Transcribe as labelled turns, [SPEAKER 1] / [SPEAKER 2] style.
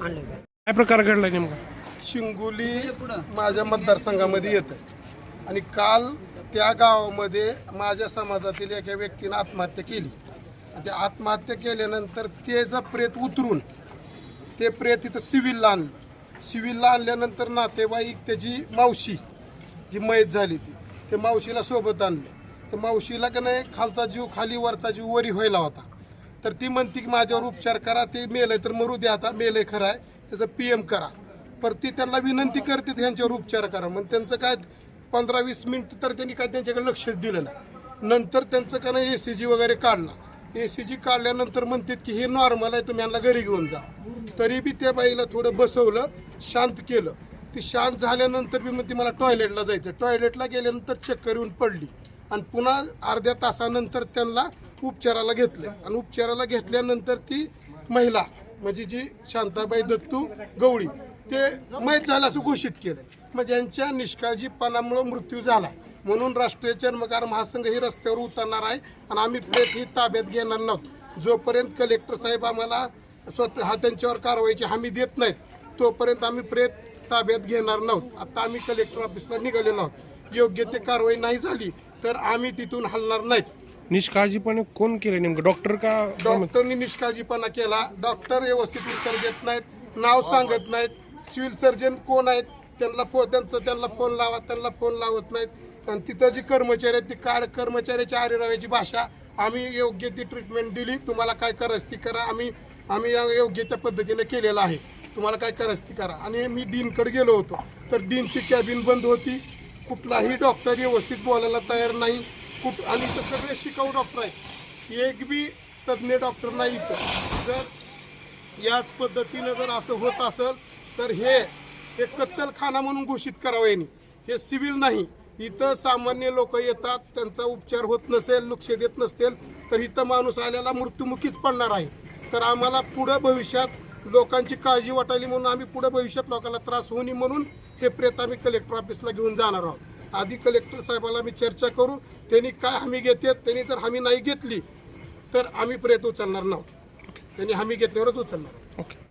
[SPEAKER 1] काय प्रकार घडला नेमका?
[SPEAKER 2] शिंगोली माझ्या मतदारसंघामध्ये येतं. आणि काल त्या गावामध्ये माझ्या समाजातील एका व्यक्तीनं आत्महत्या केली. आणि ते आत्महत्या केल्यानंतर ते जर प्रेत उतरून ते प्रेत तिथं सिव्हिलला आणलं. सिव्हिलला आणल्यानंतर नातेवाईक त्याची मावशी जी मयत झाली ती ते मावशीला सोबत आणलं. तर मावशीला का नाही खालचा जीव खाली वरचा जीव वरी व्हायला होता. तर ती म्हणते की माझ्यावर उपचार करा ते मेलंय तर मरू द्या आता मेलंय खरं आहे त्याचं पी एम करा. पर ती त्यांना विनंती करते ह्यांच्यावर उपचार करा. मग त्यांचं काय पंधरा वीस मिनिट तर त्यांनी काय त्यांच्याकडे लक्षच दिलं नाही. नंतर त्यांचं का नाही ए सी जी वगैरे काढला. ए सी जी काढल्यानंतर म्हणतात की हे नॉर्मल आहे तुम्ही यांना घरी घेऊन जा. तरी बी त्या बाईला थोडं बसवलं शांत केलं. ती शांत झाल्यानंतर बी म्हणते मला टॉयलेटला जायचं टॉयलेटला गेल्यानंतर चक्कर येऊन पडली. आणि पुन्हा अर्ध्या तासानंतर त्यांना उपचाराला घेतलं. आणि उपचाराला घेतल्यानंतर ती महिला म्हणजे जी शांताबाई दत्तू गवळी ते मैत झालं असं घोषित केलं मग म्हणजे यांच्या निष्काळजीपणामुळं मृत्यू झाला. म्हणून राष्ट्रीय चर्मकार महासंघ ही रस्त्यावर उतरणार आहे आणि आम्ही प्रेत ही ताब्यात घेणार नव्हतो जोपर्यंत कलेक्टर साहेब आम्हाला स्वतः हा त्यांच्यावर कारवाईची हमी देत नाहीत तोपर्यंत आम्ही प्रेत ताब्यात घेणार नव्हतो आता आम्ही कलेक्टर ऑफिसला निघालेलो आहोत. योग्य ते कारवाई नाही झाली तर आम्ही तिथून हलणार नाहीत.
[SPEAKER 1] निष्काळजीपणे कोण केलं नेमकं? डॉक्टर का
[SPEAKER 2] डॉक्टरनी निष्काळजीपणा केला. डॉक्टर व्यवस्थित उत्तर देत नाहीत नाव सांगत नाहीत. सिव्हिल सर्जन कोण आहेत? त्यांना फो त्यांचं त्यांना फोन लावा त्यांना फोन लावत नाहीत. आणि तिथं जी कर्मचारी आहेत ती कार कर्मचाऱ्याच्या आरेराव्याची भाषा आम्ही योग्य ती ट्रीटमेंट दिली तुम्हाला काय करायचं ती करा आम्ही आम्ही या योग्य त्या पद्धतीने केलेलं आहे. तुम्हाला काय करायचं ती करा. आणि मी डीनकडे गेलो होतो. तर डीनची कॅबिन बंद होती. कुठलाही डॉक्टर व्यवस्थित बोलायला तयार नाही. कुठ आणि इथं सगळे शिकाऊ डॉक्टर आहेत. एक बी तज्ज्ञ डॉक्टर नाही इथं. जर याच पद्धतीनं जर असं होत असेल तर हे एक कत्तलखाना म्हणून घोषित करावं यांनी. हे सिव्हिल नाही. इथं सामान्य लोक येतात त्यांचा उपचार होत नसेल लक्ष देत नसतील तर इथं माणूस आलेला मृत्युमुखीच पडणार आहे. तर आम्हाला पुढं भविष्यात लोकांची काळजी वाटायली म्हणून आम्ही पुढं भविष्यात लोकांना त्रास होऊ नये म्हणून हे प्रेत आम्ही कलेक्टर ऑफिसला घेऊन जाणार आहोत. आधी कलेक्टर साहेबाला मी चर्चा करू त्यांनी काय हमी घेतात त्यांनी जर हमी नाही घेतली तर आम्ही प्रेत उचलणार नव्हतो. त्यांनी हमी घेतल्यावरच उचलणार.
[SPEAKER 1] ओके